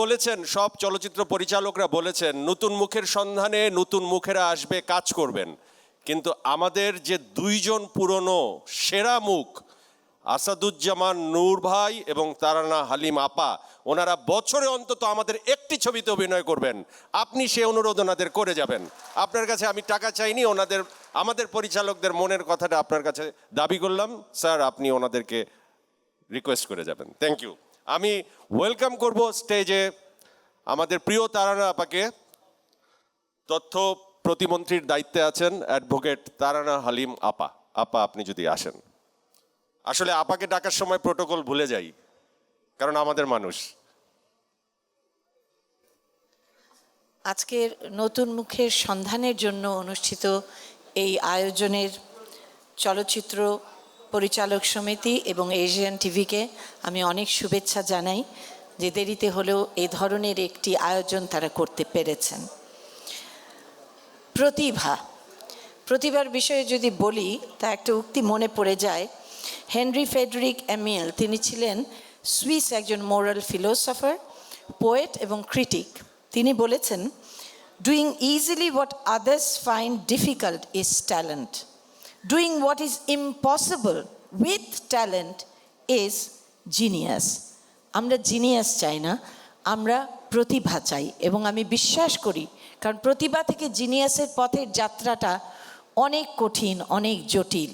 বলেছেন, সব চলচ্চিত্র পরিচালকরা বলেছেন, নতুন মুখের সন্ধানে নতুন মুখেরা আসবে, কাজ করবেন। কিন্তু আমাদের যে দুইজন পুরনো সেরা মুখ, আসাদুজ্জামান নূর ভাই এবং তারানা হালিম আপা, ওনারা বছরে অন্তত আমাদের একটি ছবিতে অভিনয় করবেন। আপনি সে অনুরোধ ওনাদের করে যাবেন। আপনার কাছে আমি টাকা চাইনি, ওনাদের, আমাদের পরিচালকদের মনের কথাটা আপনার কাছে দাবি করলাম। স্যার, আপনি ওনাদেরকে রিকোয়েস্ট করে যাবেন। থ্যাংক ইউ আমি ওয়েলকাম করব স্টেজে আমাদের প্রিয় তারানা আপাকে। তথ্য প্রতিমন্ত্রীর দায়িত্বে আছেন অ্যাডভোকেট তারানা হালিম আপা। আপা, আপনি যদি আসেন। আসলে আপাকে ডাকার সময় প্রোটোকল ভুলে যাই, কারণ আমাদের মানুষ। আজকের নতুন মুখের সন্ধানের জন্য অনুষ্ঠিত এই আয়োজনের চলচ্চিত্র পরিচালক সমিতি এবং এশিয়ান টিভিকে আমি অনেক শুভেচ্ছা জানাই যে দেরিতে হলেও এই ধরনের একটি আয়োজন তারা করতে পেরেছেন। প্রতিভা। প্রতিভার বিষয়ে যদি বলি, তা একটা উক্তি মনে পড়ে যায়। হেনরি ফেডরিক এমিয়েল তিনি ছিলেন সুইস একজন মোরাল ফিলোসফার, পোয়েট এবং ক্রিটিক। তিনি বলেছেন doing easily what others find difficult is talent doing what is impossible with talent is genius আমরা জিনিয়াস চাই না, আমরা প্রতিভা চাই এবং আমি বিশ্বাস করি, কারণ প্রতিভা থেকে জিনিয়াসের পথের যাত্রাটা অনেক কঠিন, অনেক জটিল।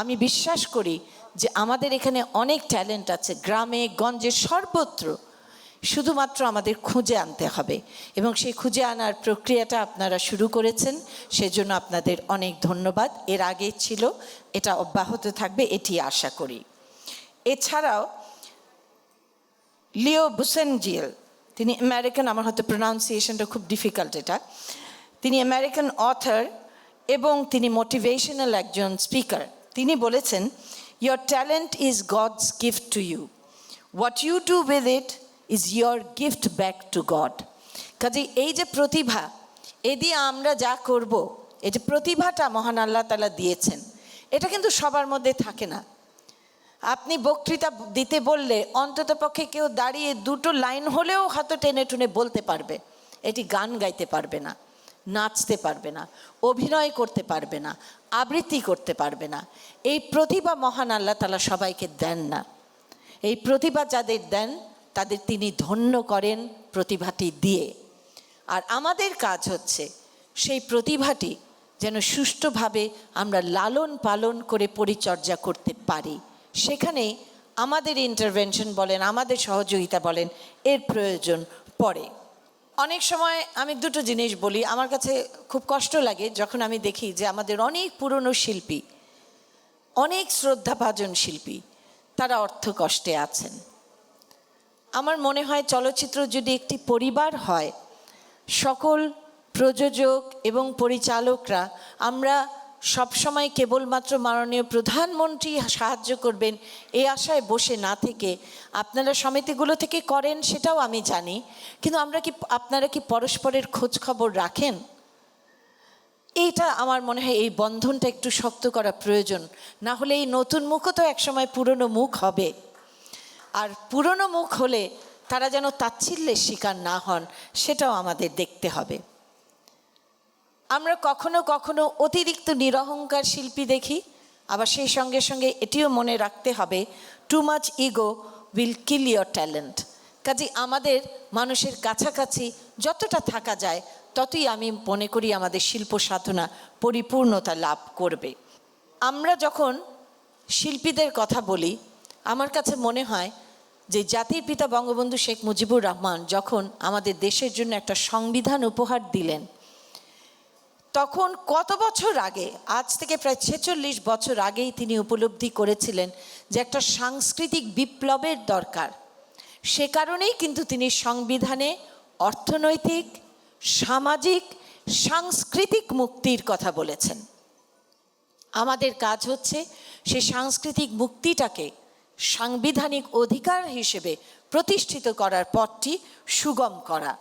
আমি বিশ্বাস করি যে আমাদের এখানে অনেক ট্যালেন্ট আছে, গ্রামে, গঞ্জে সর্বত্র। শুধুমাত্র আমাদের খুঁজে আনতে হবে। এবং সেই খুঁজে আনার প্রক্রিয়াটা আপনারা শুরু করেছেন, সেজন্য আপনাদের অনেক ধন্যবাদ। এর আগে ছিল, এটা অব্যাহত থাকবে, এটি আশা করি। এছাড়াও, লিও বুসেনজিয়েল তিনি আমেরিকান, আমার হয়তো প্রোনাউন্সিয়েশনটা খুব ডিফিকাল্ট এটা। তিনি আমেরিকান অথর এবং তিনি মোটিভেশনাল একজন স্পিকার তিনি বলেছেন your talent is God's gift to you what you do with it is your gift back to God কাজে এই যে প্রতিভা, এ দিয়ে আমরা যা করব, এই যে প্রতিভাটা মহান আল্লাহ তালা দিয়েছেন, এটা কিন্তু সবার মধ্যে থাকে না। আপনি বক্তৃতা দিতে বললে অন্তত পক্ষে কেউ দাঁড়িয়ে দুটো লাইন হলেও হয়তো টেনে টুনে বলতে পারবে। এটি গান গাইতে পারবে না, নাচতে পারবে না, অভিনয় করতে পারবে না, আবৃত্তি করতে পারবে না। এই প্রতিভা মহান আল্লাহ তালা সবাইকে দেন না। এই প্রতিভা যাদের দেন তাদের তিনি ধন্য করেন প্রতিভাটি দিয়ে। আর আমাদের কাজ হচ্ছে সেই প্রতিভাটি যেন সুষ্ঠুভাবে আমরা লালন পালন করে পরিচর্যা করতে পারি। সেখানে আমাদের ইন্টারভেনশন বলেন, আমাদের সহযোগিতা বলেন, এর প্রয়োজন পড়ে। অনেক সময় আমি দুটো জিনিস বলি, আমার কাছে খুব কষ্ট লাগে যখন আমি দেখি যে আমাদের অনেক পুরনো শিল্পী, অনেক শ্রদ্ধাভাজন শিল্পী, তারা অর্থ কষ্টে আছেন। আমার মনে হয় চলচ্চিত্র যদি একটি পরিবার হয়, সকল প্রযোজক এবং পরিচালকরা, আমরা সবসময় কেবলমাত্র মাননীয় প্রধানমন্ত্রী সাহায্য করবেন এই আশায় বসে না থেকে। আপনারা সমিতিগুলো থেকে করেন সেটাও আমি জানি, কিন্তু আমরা কি, আপনারা কি পরস্পরের খোঁজ খবর রাখেন? এইটা আমার মনে হয় এই বন্ধনটা একটু শক্ত করা প্রয়োজন, না হলে এই নতুন মুখও তো একসময় পুরনো মুখ হবে। আর পুরনো মুখ হলে তারা যেন তাচ্ছিল্যের শিকার না হন, সেটাও আমাদের দেখতে হবে। আমরা কখনো কখনো অতিরিক্ত নিরহংকার শিল্পী দেখি, আবার সেই সঙ্গে সঙ্গে এটিও মনে রাখতে হবে too much ego will kill your talent কাজে আমাদের মানুষের কাছাকাছি যতটা থাকা যায়, ততই আমি মনে করি আমাদের শিল্প সাধনা পরিপূর্ণতা লাভ করবে। আমরা যখন শিল্পীদের কথা বলি আমার কাছে মনে হয় যে জাতির পিতা বঙ্গবন্ধু শেখ মুজিবুর রহমান যখন আমাদের দেশের জন্য একটা সংবিধান উপহার দিলেন, তখন কত বছর আগে, আজ থেকে প্রায় ছেচল্লিশ বছর আগেই তিনি উপলব্ধি করেছিলেন যে একটা সাংস্কৃতিক বিপ্লবের দরকার। সে কারণেই কিন্তু তিনি সংবিধানে অর্থনৈতিক, সামাজিক, সাংস্কৃতিক মুক্তির কথা বলেছেন। আমাদের কাজ হচ্ছে সে সাংস্কৃতিক মুক্তিটাকে সাংবিধানিক অধিকার হিসেবে প্রতিষ্ঠিত করার পথটি সুগম করা।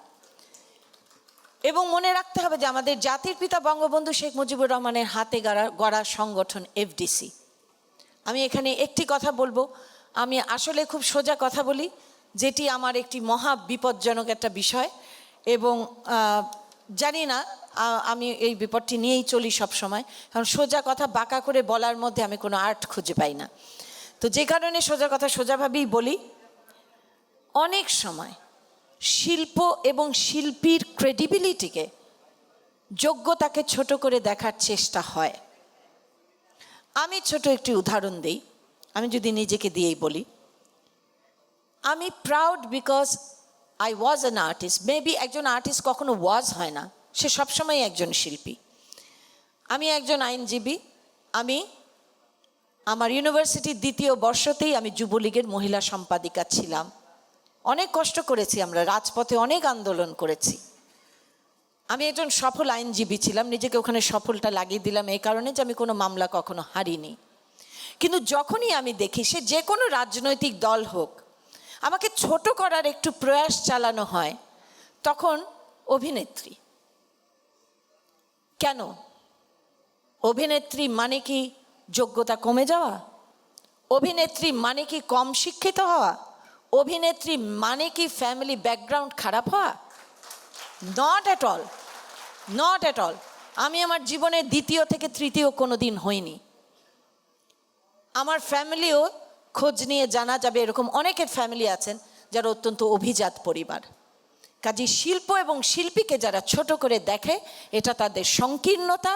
এবং মনে রাখতে হবে যে আমাদের জাতির পিতা বঙ্গবন্ধু শেখ মুজিবুর রহমানের হাতে গড়া গড়া সংগঠন এফডিসি আমি এখানে একটি কথা বলব, আমি আসলে খুব সোজা কথা বলি, যেটি আমার একটি মহা বিপজ্জনক একটা বিষয় এবং জানি না আমি এই বিপদটি নিয়েই চলি সব সময় কারণ সোজা কথা বাঁকা করে বলার মধ্যে আমি কোনো আর্ট খুঁজে পাই না। তো যে কারণে সোজা কথা সোজাভাবেই বলি, অনেক সময় শিল্প এবং শিল্পীর ক্রেডিবিলিটিকে যোগ্যতাকে ছোট করে দেখার চেষ্টা হয়। আমি ছোট একটি উদাহরণ দিই, আমি যদি নিজেকে দিয়েই বলি। আমি proud because I was an artist maybe একজন আর্টিস্ট কখনো ওয়াজ হয় না, সে সবসময় একজন শিল্পী। আমি একজন আইনজীবী, আমি আমার ইউনিভার্সিটির দ্বিতীয় বর্ষতেই আমি যুবলীগের মহিলা সম্পাদিকা ছিলাম। অনেক কষ্ট করেছি আমরা, রাজপথে অনেক আন্দোলন করেছি। আমি একজন সফল আইনজীবী ছিলাম, নিজেকে ওখানে সফলটা লাগিয়ে দিলাম এই কারণে যে আমি কোনো মামলা কখনো হারিনি। কিন্তু যখনই আমি দেখি সে যে কোনো রাজনৈতিক দল হোক, আমাকে ছোট করার একটু প্রয়াস চালানো হয়, তখন অভিনেত্রী। কেন? অভিনেত্রী মানে কি? যোগ্যতা কমে যাওয়া, অভিনেত্রী মানে কি কম শিক্ষিত হওয়া, অভিনেত্রী মানে কি ফ্যামিলি ব্যাকগ্রাউন্ড খারাপ হওয়া not at all not at all আমি আমার জীবনের দ্বিতীয় থেকে তৃতীয় কোনো দিন হইনি। আমার ফ্যামিলিও খোঁজ নিয়ে জানা যাবে এরকম অনেকের ফ্যামিলি আছেন যারা অত্যন্ত অভিজাত পরিবার। কাজে শিল্প এবং শিল্পীকে যারা ছোট করে দেখে, এটা তাদের সংকীর্ণতা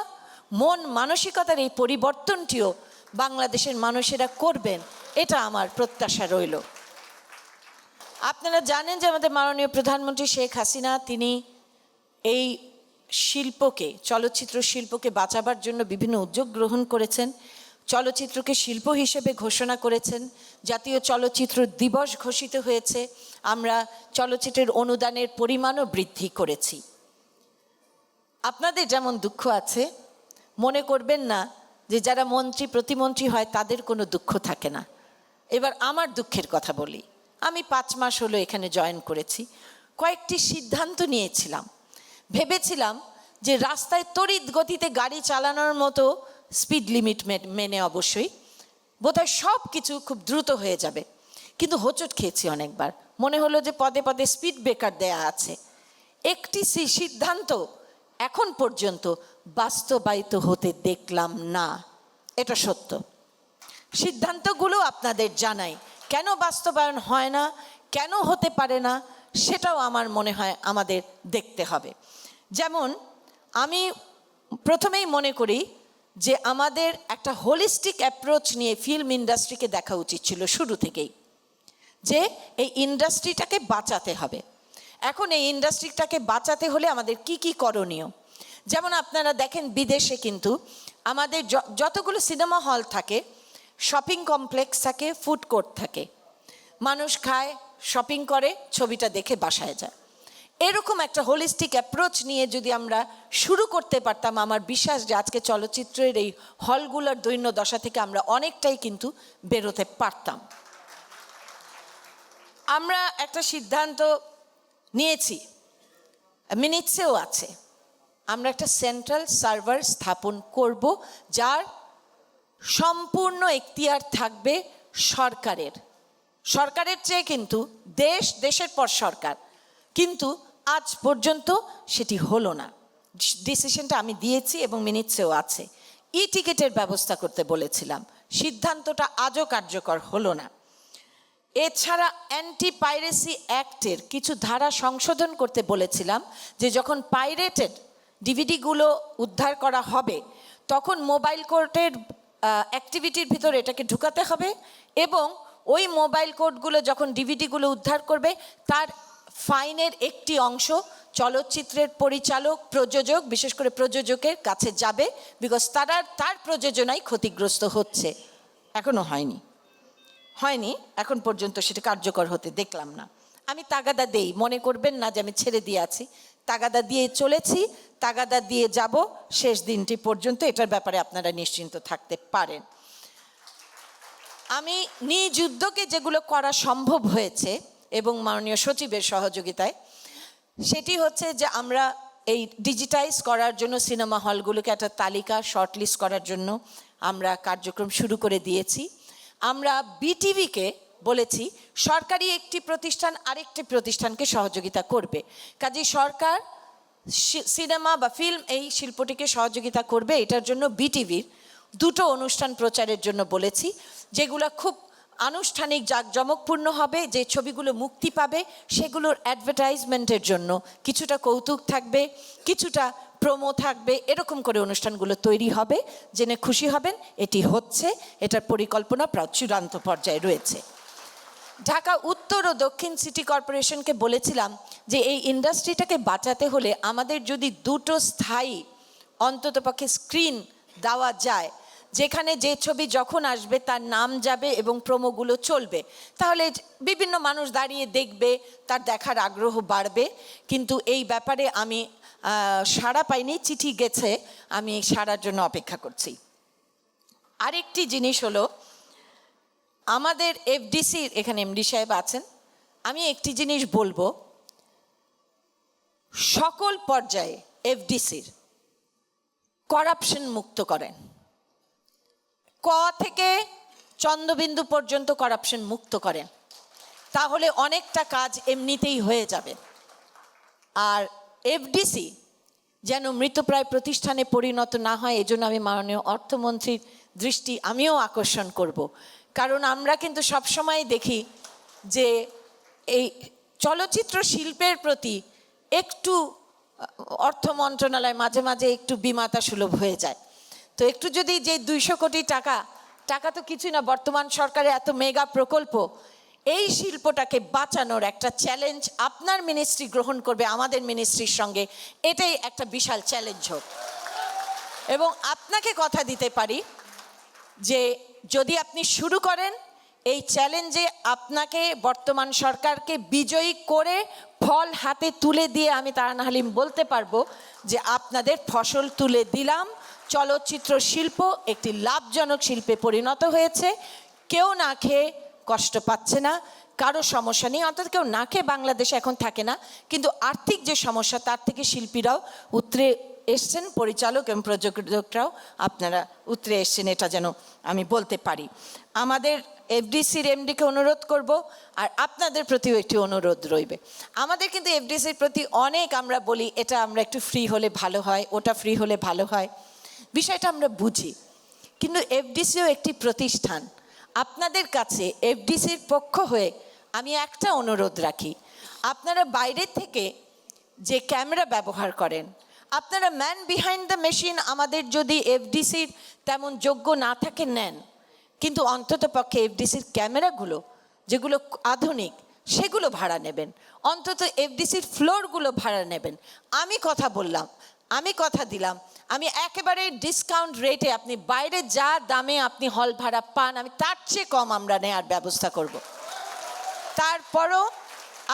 মন মানসিকতার এই পরিবর্তনটিও বাংলাদেশের মানুষেরা করবেন, এটা আমার প্রত্যাশা রইল। আপনারা জানেন যে আমাদের মাননীয় প্রধানমন্ত্রী শেখ হাসিনা, তিনি এই শিল্পকে, চলচ্চিত্র শিল্পকে বাঁচাবার জন্য বিভিন্ন উদ্যোগ গ্রহণ করেছেন, চলচ্চিত্রকে শিল্প হিসেবে ঘোষণা করেছেন, জাতীয় চলচ্চিত্র দিবস ঘোষিত হয়েছে, আমরা চলচ্চিত্রের অনুদানের পরিমাণও বৃদ্ধি করেছি। আপনাদের যেমন দুঃখ আছে মনে করবেন না যে যারা মন্ত্রী, প্রতিমন্ত্রী হয়, তাদের কোনো দুঃখ থাকে না। এবার আমার দুঃখের কথা বলি। আমি পাঁচ মাস হলো এখানে জয়েন করেছি। কয়েকটি সিদ্ধান্ত নিয়েছিলাম। ভেবেছিলাম যে রাস্তায় তড়িৎ গতিতে গাড়ি চালানোর মতো স্পিড লিমিট মেনে অবশ্যই। বোধহয় সব কিছু খুব দ্রুত হয়ে যাবে। কিন্তু হোঁচট খেয়েছি অনেকবার। মনে হলো যে পদে পদে স্পিড ব্রেকার দেয়া আছে। একটি সিদ্ধান্ত এখন পর্যন্ত বাস্তবায়িত হতে দেখলাম না। এটা সত্য। সিদ্ধান্তগুলো আপনাদের জানাই। কেন বাস্তবায়ন হয় না? কেন হতে পারে না? সেটাও আমার মনে হয় আমাদের দেখতে হবে। যেমন, আমি প্রথমেই মনে করি যে আমাদের একটা হোলিস্টিক অ্যাপ্রোচ নিয়ে ফিল্ম ইন্ডাস্ট্রিকে দেখা উচিত ছিল শুরু থেকেই। যে এই ইন্ডাস্ট্রিটাকে বাঁচাতে হবে। এখন এই ইন্ডাস্ট্রিটাকে বাঁচাতে হলে আমাদের কি কি করণীয়? যেমন আপনারা দেখেন বিদেশে কিন্তু আমাদের যতগুলো সিনেমা হল থাকে, শপিং কমপ্লেক্স থাকে, ফুড কোর্ট থাকে। মানুষ খায়, শপিং করে, ছবিটা দেখে বাসায় যায়। এরকম একটা হোলিস্টিক অ্যাপ্রোচ নিয়ে যদি আমরা শুরু করতে পারতাম, আমার বিশ্বাস যে আজকে চলচ্চিত্রের এই হলগুলোর দৈন্য দশা থেকে আমরা অনেকটাই কিন্তু বেরোতে পারতাম। আমরা একটা সিদ্ধান্ত নিয়েছি। মিনিটসেও আছে। আমরা একটা সেন্ট্রাল সার্ভার স্থাপন করব, যার সম্পূর্ণ এখতিয়ার থাকবে সরকারের। সরকারের চেয়ে কিন্তু দেশ, দেশের পর সরকার। কিন্তু আজ পর্যন্ত সেটি হলো না। ডিসিশনটা আমি দিয়েছি এবং মিনিটসেও আছে। ই টিকিটের ব্যবস্থা করতে বলেছিলাম। সিদ্ধান্তটা আজও কার্যকর হলো না। এছাড়া অ্যান্টি পাইরেসি অ্যাক্টের কিছু ধারা সংশোধন করতে বলেছিলাম যে যখন পাইরেটেড ডিভিডিগুলো উদ্ধার করা হবে, তখন মোবাইল কোর্টের অ্যাক্টিভিটির ভিতর এটাকে ঢুকাতে হবে এবং ওই মোবাইল কোর্টগুলো যখন ডিভিডিগুলো উদ্ধার করবে, তার ফাইনের একটি অংশ চলচ্চিত্রের পরিচালক, প্রযোজক, বিশেষ করে প্রযোজকের কাছে যাবে বিকজ তারা, তার প্রযোজনায় ক্ষতিগ্রস্ত হচ্ছে। এখনও হয়নি। হয়নি, এখন পর্যন্ত সেটা কার্যকর হতে দেখলাম না। আমি তাগাদা দেই, মনে করবেন না যে আমি ছেড়ে দিয়ে আছি। তাগাদা দিয়ে চলেছি, তাগাদা দিয়ে যাব, শেষ দিনটি পর্যন্ত এটার ব্যাপারে আপনারা নিশ্চিন্ত থাকতে পারেন। আমি উদ্যোগে যেগুলো করা সম্ভব হয়েছে এবং মাননীয় সচিবের সহযোগিতায়, সেটি হচ্ছে যে আমরা এই ডিজিটাইজ করার জন্য সিনেমা হলগুলোকে একটা তালিকা, শর্টলিস্ট করার জন্য আমরা কার্যক্রম শুরু করে দিয়েছি। আমরা বিটিভিকে বলেছি, সরকারি একটি প্রতিষ্ঠান আরেকটি প্রতিষ্ঠানকে সহযোগিতা করবে। কাজে সরকার সিনেমা বা ফিল্ম এই শিল্পটিকে সহযোগিতা করবে, এটার জন্য বিটিভির দুটো অনুষ্ঠান প্রচারের জন্য বলেছি, যেগুলো খুব আনুষ্ঠানিক জাঁকজমকপূর্ণ হবে, যে ছবিগুলো মুক্তি পাবে, সেগুলোর অ্যাডভার্টাইজমেন্টের জন্য কিছুটা কৌতুক থাকবে, কিছুটা প্রোমো থাকবে, এরকম করে অনুষ্ঠানগুলো তৈরি হবে। জেনে খুশি হবেন, এটি হচ্ছে, এটার পরিকল্পনা প্রায় চূড়ান্ত পর্যায়ে রয়েছে। ঢাকা উত্তর ও দক্ষিণ সিটি কর্পোরেশনকে বলেছিলাম যে এই ইন্ডাস্ট্রিটাকে বাঁচাতে হলে আমাদের যদি দুটো স্থায়ী অন্ততপক্ষে স্ক্রিন দেওয়া যায়, যেখানে যে ছবি যখন আসবে তার নাম যাবে এবং প্রোমোগুলো চলবে, তাহলে বিভিন্ন মানুষ দাঁড়িয়ে দেখবে, তার দেখার আগ্রহ বাড়বে। কিন্তু এই ব্যাপারে আমি সাড়া পাইনি, চিঠি গেছে, আমি সাড়ার জন্য অপেক্ষা করছি। আরেকটি জিনিস হলো, আমাদের এফডিসির এখানে এমডি সাহেব আছেন, আমি একটি জিনিস বলব। সকল পর্যায়ে এফডিসির করাপশন মুক্ত করেন। ক থেকে চন্দ্রবিন্দু পর্যন্ত করাপশন মুক্ত করেন। তাহলে অনেকটা কাজ এমনিতেই হয়ে যাবে। আর এফডিসি যেন মৃতপ্রায় প্রতিষ্ঠানে পরিণত না হয়, এজন্য আমি মাননীয় অর্থমন্ত্রীর দৃষ্টি আমিও আকর্ষণ করব। কারণ আমরা কিন্তু সবসময় দেখি যে এই চলচ্চিত্র শিল্পের প্রতি একটু অর্থ মন্ত্রণালয় মাঝে মাঝে একটু বিমাতা সুলভ হয়ে যায়। তো একটু যদি যে দুইশো কোটি টাকা টাকা তো কিছুই না, বর্তমান সরকারের এত মেগা প্রকল্প এই শিল্পটাকে বাঁচানোর একটা চ্যালেঞ্জ আপনার মিনিস্ট্রি গ্রহণ করবে আমাদের মিনিস্ট্রির সঙ্গে। এটাই একটা বিশাল চ্যালেঞ্জ হোক। এবং আপনাকে কথা দিতে পারি যে যদি আপনি শুরু করেন, এই চ্যালেঞ্জে আপনাকে বর্তমান সরকারকে বিজয়ী করে ফল হাতে তুলে দিয়ে আমি তারান হালিম বলতে পারব যে আপনাদের ফসল তুলে দিলাম। চলচ্চিত্র শিল্প একটি লাভজনক শিল্পে পরিণত হয়েছে। কেউ না খেয়ে কষ্ট পাচ্ছে না, কারও সমস্যা নেই। অর্থাৎ কেউ না খেয়ে বাংলাদেশে এখন থাকে না, কিন্তু আর্থিক যে সমস্যা, তার থেকে শিল্পীরাও উতরে এসছেন, পরিচালক এবং প্রযোজকরাও আপনারা উতরে এসছেন, এটা যেন আমি বলতে পারি। আমাদের এফডিসির এমডিকে অনুরোধ করব, আর আপনাদের প্রতিও একটি অনুরোধ রইবে। আমাদের কিন্তু এফডিসির প্রতি অনেক আমরা বলি, এটা আমরা একটু ফ্রি হলে ভালো হয়, ওটা ফ্রি হলে ভালো হয়। বিষয়টা আমরা বুঝি, কিন্তু এফডিসিও একটি প্রতিষ্ঠান। আপনাদের কাছে এফডিসির পক্ষ হয়ে আমি একটা অনুরোধ রাখি। আপনারা বাইরের থেকে যে ক্যামেরা ব্যবহার করেন, আপনারা ম্যান বিহাইন্ড দ্য মেশিন আমাদের যদি এফডিসির তেমন যোগ্য না থাকে, নেন। কিন্তু অন্তত পক্ষে এফডিসির ক্যামেরাগুলো, যেগুলো আধুনিক, সেগুলো ভাড়া নেবেন। অন্তত এফডিসির ফ্লোরগুলো ভাড়া নেবেন। আমি কথা বললাম, আমি কথা দিলাম আমি একেবারে ডিসকাউন্ট রেটে আপনি বাইরে যা দামে আপনি হল ভাড়া পান, আমি তার চেয়ে কম আমরা নেওয়ার ব্যবস্থা করব। তারপরও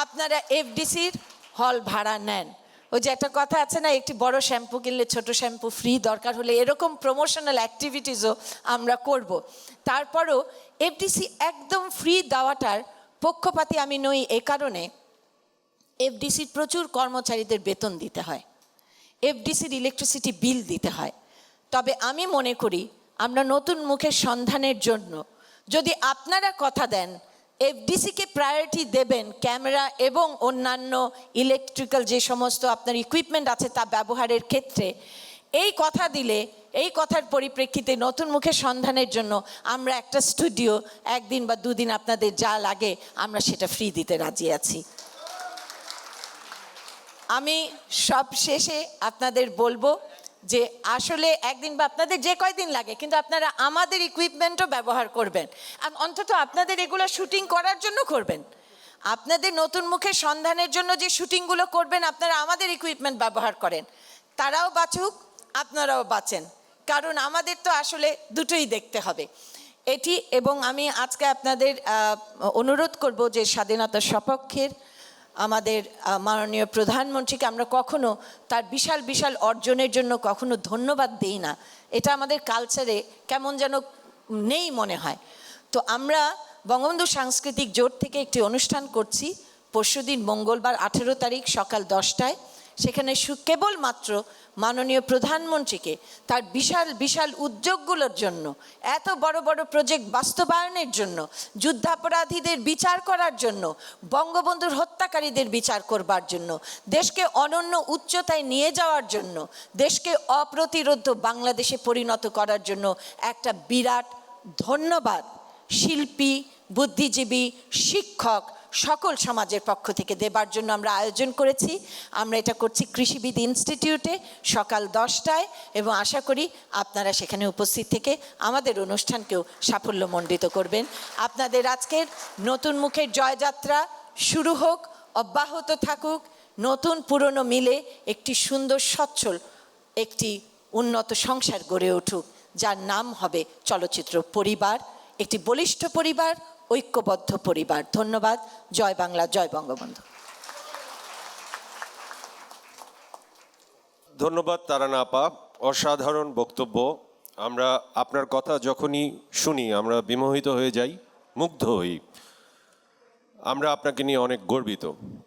আপনারা এফডিসির হল ভাড়া নেন। ওই যে একটা কথা আছে না, একটি বড় শ্যাম্পু কিনলে ছোট শ্যাম্পু ফ্রি দরকার হলে এরকম প্রমোশনাল অ্যাক্টিভিটিসও আমরা করব। তারপরও এফডিসি একদম ফ্রি দেওয়াটার পক্ষপাতি আমি নই, এ কারণে এফডিসির প্রচুর কর্মচারীদের বেতন দিতে হয়। এফডিসির ইলেকট্রিসিটি বিল দিতে হয়। তবে আমি মনে করি, আমরা নতুন মুখের সন্ধানের জন্য, যদি আপনারা কথা দেন এফডিসিকে প্রায়োরিটি দেবেন ক্যামেরা এবং অন্যান্য ইলেকট্রিক্যাল যে সমস্ত আপনার ইকুইপমেন্ট আছে তা ব্যবহারের ক্ষেত্রে, এই কথা দিলে, এই কথার পরিপ্রেক্ষিতে নতুন মুখের সন্ধানের জন্য আমরা একটা স্টুডিও একদিন বা দুদিন আপনাদের যা লাগে, আমরা সেটা ফ্রি দিতে রাজি আছি। আমি সব শেষে আপনাদের বলব যে আসলে একদিন বা আপনাদের যে কয়দিন লাগে, কিন্তু আপনারা আমাদের ইকুইপমেন্টও ব্যবহার করবেন। অন্তত আপনাদের এগুলো শুটিং করার জন্য করবেন। আপনাদের নতুন মুখের সন্ধানের জন্য যে শুটিংগুলো করবেন, আপনারা আমাদের ইকুইপমেন্ট ব্যবহার করেন। তারাও বাঁচুক, আপনারাও বাঁচেন। কারণ আমাদের তো আসলে দুটোই দেখতে হবে। এটি এবং আমি আজকে আপনাদের অনুরোধ করব যে স্বাধীনতার সপক্ষের আমাদের মাননীয় প্রধানমন্ত্রীকে আমরা কখনো তার বিশাল বিশাল অর্জনের জন্য কখনো ধন্যবাদ দেই না। এটা আমাদের কালচারে কেমন যেন নেই মনে হয়। তো আমরা বঙ্গবন্ধু সাংস্কৃতিক জোট থেকে একটি অনুষ্ঠান করছি। পরশুদিন মঙ্গলবার আঠেরো তারিখ সকাল দশটায়। সেখানে কেবলমাত্র মাননীয় প্রধানমন্ত্রীকে তার বিশাল বিশাল উদ্যোগগুলোর জন্য, এত বড় বড় প্রজেক্ট বাস্তবায়নের জন্য, যুদ্ধাপরাধীদের বিচার করার জন্য, বঙ্গবন্ধুর হত্যাকারীদের বিচার করবার জন্য, দেশকে অনন্য উচ্চতায় নিয়ে যাওয়ার জন্য, দেশকে অপ্রতিরোধ বাংলাদেশে পরিণত করার জন্য একটা বিরাট ধন্যবাদ। শিল্পী, বুদ্ধিজীবী, শিক্ষক সকল সমাজের পক্ষ থেকে দেবার জন্য আমরা আয়োজন করেছি। আমরা এটা করছি কৃষিবিদ ইনস্টিটিউটে সকাল দশটায় এবং আশা করি আপনারা সেখানে উপস্থিত থেকে আমাদের অনুষ্ঠানকেও সাফল্যমণ্ডিত করবেন। আপনাদের আজকের নতুন মুখের জয়যাত্রা শুরু হোক, অব্যাহত থাকুক, নতুন পুরনো মিলে একটি সুন্দর সচ্ছল, একটি উন্নত সংসার গড়ে উঠুক, যার নাম হবে চলচ্চিত্র পরিবার, একটি বলিষ্ঠ পরিবার ঐক্যবদ্ধ পরিবার। ধন্যবাদ। জয় বাংলা, জয় বঙ্গবন্ধু। ধন্যবাদ তারানা আপা। অসাধারণ বক্তব্য। আমরা আপনার কথা যখনই শুনি, আমরা বিমোহিত হয়ে যাই, মুগ্ধ হই। আমরা আপনাকে নিয়ে অনেক গর্বিত।